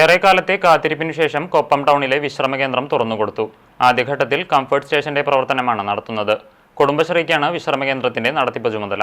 ഏറെക്കാലത്തെ കാത്തിരിപ്പിനു ശേഷം കൊപ്പം ടൗണിലെ വിശ്രമ കേന്ദ്രം തുറന്നുകൊടുത്തു. ആദ്യഘട്ടത്തിൽ കംഫർട്ട് സ്റ്റേഷന്റെ പ്രവർത്തനമാണ് നടത്തുന്നത്. കുടുംബശ്രീക്കാണ് വിശ്രമ കേന്ദ്രത്തിന്റെ നടത്തിപ്പ് ചുമതല.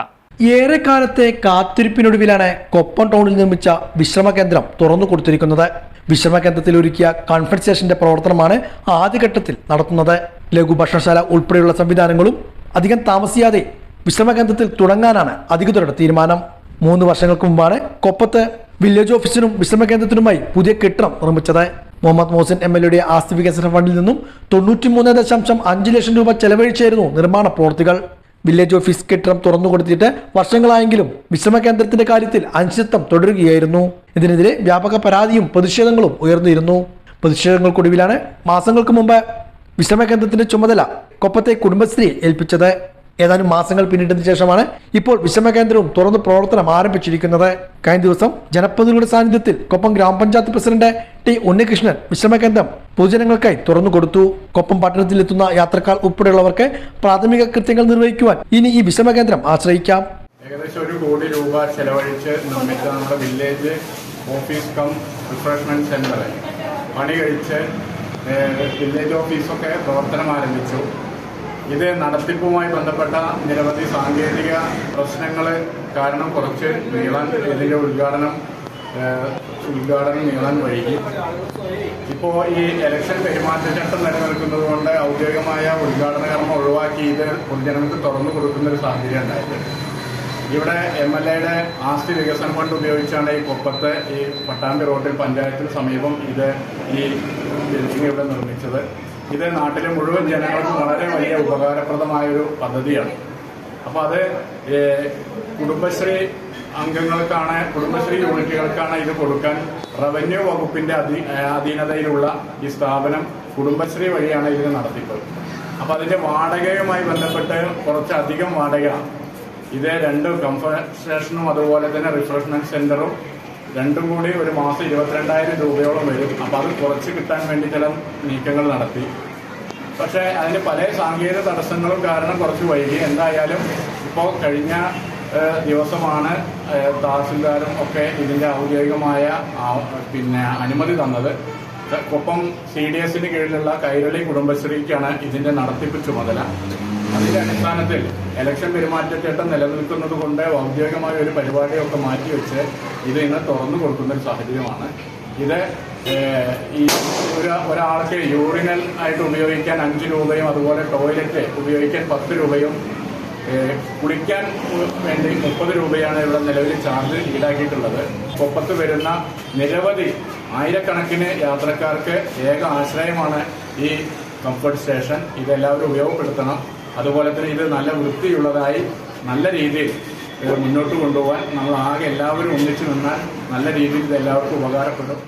ഏറെക്കാലത്തെ കാത്തിരിപ്പിനൊടുവിലാണ് കൊപ്പം ടൗണിൽ നിർമ്മിച്ച വിശ്രമ കേന്ദ്രം തുറന്നു കൊടുത്തിരിക്കുന്നത് വിശ്രമ കേന്ദ്രത്തിൽ ഒരുക്കിയ കൺഫറൻസ് സ്റ്റേഷന്റെ പ്രവർത്തനമാണ് ആദ്യഘട്ടത്തിൽ നടത്തുന്നത്. ലഘു ഭക്ഷണശാല ഉൾപ്പെടെയുള്ള സംവിധാനങ്ങളും അധികം താമസിയാതെ വിശ്രമ കേന്ദ്രത്തിൽ തുടങ്ങാനാണ് അധികൃതരുടെ തീരുമാനം. മൂന്ന് വർഷങ്ങൾക്ക് മുമ്പാണ് കൊപ്പത്ത് വില്ലേജ് ഓഫീസിനും വിശ്രമ കേന്ദ്രത്തിനുമായി പുതിയ കെട്ടിടം നിർമ്മിച്ചത്. മുഹമ്മദ് മോഹസിൻ എം എൽ എയുടെ ആസ്തി വികസന ഫണ്ടിൽ നിന്നും തൊണ്ണൂറ്റിമൂന്ന് ദശാംശം അഞ്ച് ലക്ഷം രൂപ ചെലവഴിച്ചായിരുന്നു നിർമ്മാണ പ്രവൃത്തികൾ. വില്ലേജ് ഓഫീസ് കെട്ടിടം തുറന്നു കൊടുത്തിട്ട് വർഷങ്ങളായെങ്കിലും വിശ്രമ കേന്ദ്രത്തിന്റെ കാര്യത്തിൽ അനിശ്ചിതം തുടരുകയായിരുന്നു. ഇതിനെതിരെ വ്യാപക പരാതിയും പ്രതിഷേധങ്ങളും ഉയർന്നിരുന്നു. പ്രതിഷേധങ്ങൾക്കൊടുവിലാണ് മാസങ്ങൾക്ക് മുമ്പ് വിശ്രമ കേന്ദ്രത്തിന്റെ ചുമതല കൊപ്പത്തെ കുടുംബശ്രീ ഏൽപ്പിച്ചത്. ഏതാനും മാസങ്ങൾ പിന്നിട്ടതിനു ശേഷമാണ് ഇപ്പോൾ വിശ്രമ കേന്ദ്രവും തുറന്ന് പ്രവർത്തനം ആരംഭിച്ചിരിക്കുന്നത്. കഴിഞ്ഞ ദിവസം ജനപ്രതിനിധികളുടെ സാന്നിധ്യത്തിൽ കൊപ്പം ഗ്രാമപഞ്ചായത്ത് പ്രസിഡന്റ് ടി ഉണ്ണികൃഷ്ണൻ വിശ്രമ കേന്ദ്രം പൊതുജനങ്ങൾക്കായി തുറന്നു കൊടുത്തു. കൊപ്പം പട്ടണത്തിലെത്തുന്ന യാത്രക്കാർ ഉൾപ്പെടെയുള്ളവർക്ക് പ്രാഥമിക കൃത്യങ്ങൾ നിർവഹിക്കുവാൻ ഇനി ഈ വിശ്രമ കേന്ദ്രം ആശ്രയിക്കാം. ഏകദേശം ഒരു കോടി രൂപ ചെലവഴിച്ച് നിർമ്മിച്ച നമ്മുടെ village office cum refreshment centre. പണി കഴിച്ച് വില്ലേജ് ഓഫീസൊക്കെ പ്രവർത്തനം ആരംഭിച്ചു. ഇത് നടത്തിപ്പുമായി ബന്ധപ്പെട്ട നിരവധി സാങ്കേതിക പ്രശ്നങ്ങൾ കാരണം കുറച്ച് നീളാൻ ഇതിന്റെ ഉദ്ഘാടനം ഉദ്ഘാടനം നീളാൻ വൈകി. ഇപ്പോൾ ഈ ഇലക്ഷൻ പെരുമാറ്റച്ചട്ടം നിലനിൽക്കുന്നത് കൊണ്ട് ഔദ്യോഗികമായ ഉദ്ഘാടന കർമ്മം ഒഴിവാക്കി ഇത് പൊതുജനങ്ങൾക്ക് തുറന്നു കൊടുക്കുന്ന ഒരു സാഹചര്യം ഉണ്ടായത് ഇവിടെ എം എൽ എയുടെ ആസ്തി വികസന ഫണ്ട് ഉപയോഗിച്ചാണ് ഈ കൊപ്പത്ത് ഈ പട്ടാമ്പി റോഡിൽ പഞ്ചായത്തിന് സമീപം ഇത് ഈ ബിൽഡിംഗ് ഇവിടെ നിർമ്മിച്ചത്. ഇത് നാട്ടിലെ മുഴുവൻ ജനങ്ങൾക്കും വലിയ ഉപകാരപ്രദമായൊരു പദ്ധതിയാണ്. അപ്പോൾ അത് കുടുംബശ്രീ അംഗങ്ങൾക്കാണ് കുടുംബശ്രീ യൂണിറ്റുകൾക്കാണ് ഇത് കൊടുക്കാൻ റവന്യൂ വകുപ്പിന്റെ അധീനതയിലുള്ള ഈ സ്ഥാപനം കുടുംബശ്രീ വഴിയാണ് ഇതിന് നടത്തിപ്പ് അപ്പോൾ അതിന്റെ വാടകയുമായി ബന്ധപ്പെട്ട് കുറച്ചധികം വാടക ഇത് രണ്ട് കംഫർട്ട് അതുപോലെ തന്നെ റിഫ്രഷ്മെന്റ് സെന്ററും രണ്ടും കൂടി ഒരു മാസം ഇരുപത്തിരണ്ടായിരം രൂപയോളം വരും. അപ്പോൾ അത് കുറച്ച് കിട്ടാൻ വേണ്ടി ചില നീക്കങ്ങൾ നടത്തി. പക്ഷേ അതിന് പല സാങ്കേതിക തടസ്സങ്ങളും കാരണം കുറച്ച് വൈകി. എന്തായാലും ഇപ്പോൾ കഴിഞ്ഞ ദിവസമാണ് തഹസിൽദാരും ഒക്കെ ഇതിന്റെ ഔദ്യോഗികമായ പിന്നെ അനുമതി തന്നത്. ഒപ്പം സി ഡി എസിന് കീഴിലുള്ള കൈരളി കുടുംബശ്രീക്കാണ് ഇതിന്റെ നടത്തിപ്പ് ചുമതല. അതിന്റെ അടിസ്ഥാനത്തിൽ ഇലക്ഷൻ പെരുമാറ്റച്ചട്ടം നിലനിൽക്കുന്നത് കൊണ്ട് ഔദ്യോഗികമായ ഒരു പരിപാടിയൊക്കെ മാറ്റിവെച്ച് ഇത് ഇന്ന് തുറന്നു കൊടുക്കുന്ന ഒരു സാഹചര്യമാണ്. ഇത് ഈ ഒരു ഒരാൾക്ക് യൂറിനൽ ആയിട്ട് ഉപയോഗിക്കാൻ അഞ്ച് രൂപയും അതുപോലെ ടോയ്ലറ്റ് ഉപയോഗിക്കാൻ പത്ത് രൂപയും കുടിക്കാൻ വേണ്ടി മുപ്പത് രൂപയാണ് ഇവിടെ നിലവിൽ ചാർജ് ഈടാക്കിയിട്ടുള്ളത്. കൊപ്പത്ത് വരുന്ന നിരവധി ആയിരക്കണക്കിന് യാത്രക്കാർക്ക് ഏക ആശ്രയമാണ് ഈ കംഫർട്ട് സ്റ്റേഷൻ ഇതെല്ലാവരും ഉപയോഗപ്പെടുത്തണം. അതുപോലെ തന്നെ ഇത് നല്ല വൃത്തിയുള്ളതായി നല്ല രീതിയിൽ ഇത് മുന്നോട്ട് കൊണ്ടുപോകാൻ നമ്മൾ ആകെ എല്ലാവരും ഒന്നിച്ചു നിന്നാൽ നല്ല രീതിയിൽ ഇത് എല്ലാവർക്കും ഉപകാരപ്പെടും.